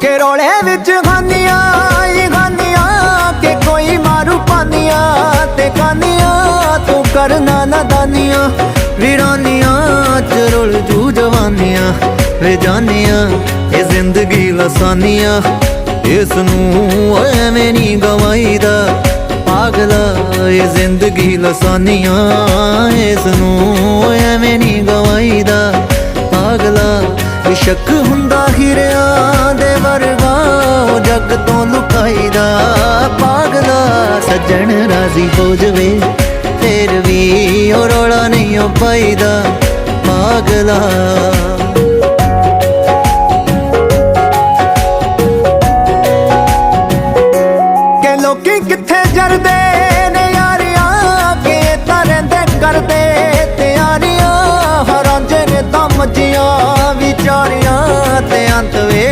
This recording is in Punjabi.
ਕਿ ਰੋਲੇ ਵਿੱਚ ਖਾਨੀਆਂ ਹੀ ਖਾਨੀਆਂ, ਕਿ ਕੋਈ ਮਾਰੂ ਪਾਨੀਆਂ ਤੇ ਕਾਨੀਆਂ ਤੂੰ ਕਰਨਾ ਨਾ ਦਾਨੀਆਂ ਵੀਰਾਨੀਆਂ, ਚ ਰੁਲ ਜੂ ਜਵਾਨੀਆਂ, ਵੇ ਜਾਨੀਆਂ, ਇਹ ਜ਼ਿੰਦਗੀ ਲਸਾਨੀਆਂ ਇਸ ਨੂੰ ਐਵੇਂ ਨਹੀਂ ਗਵਾਈਦਾ, ਪਾਗਲਾ, ਇਹ ਜ਼ਿੰਦਗੀ ਲਸਾਨੀਆਂ ਇਸ ਨੂੰ ਐਵੇਂ ਨਹੀਂ ਗਵਾਈਦਾ, ਪਾਗਲਾ, ਇਹ ਸ਼ੱਕ ਹੁੰਦਾ ਜੱਗ ਤੋਂ ਲੁਕਾਈਦਾ ਪਾਗਲਾ ਸੱਜਣ ਰਾਜ਼ੀ ਹੋ ਜਵੇ, ਫੇਰ ਵੀ ਉਹ ਰੋਲਾ ਨਹੀਂ ਉਹ ਪਾਈਦਾ ਪਾਗਲਾ। ਲੋਕੀ ਕਿੱਥੇ ਜਰਦੇ ਨੇ ਯਾਰੀਆਂ ਕੇ ਤਾਂ ਰਹਿੰਦੇ ਕਰਦੇ ਤਿਆਰੀਆਂ ਹਰਾਂਝੇ ਨੇ ਦਮ ਵਿਚਾਰੀਆਂ ਤੇ ਅੰਤ ਵੇ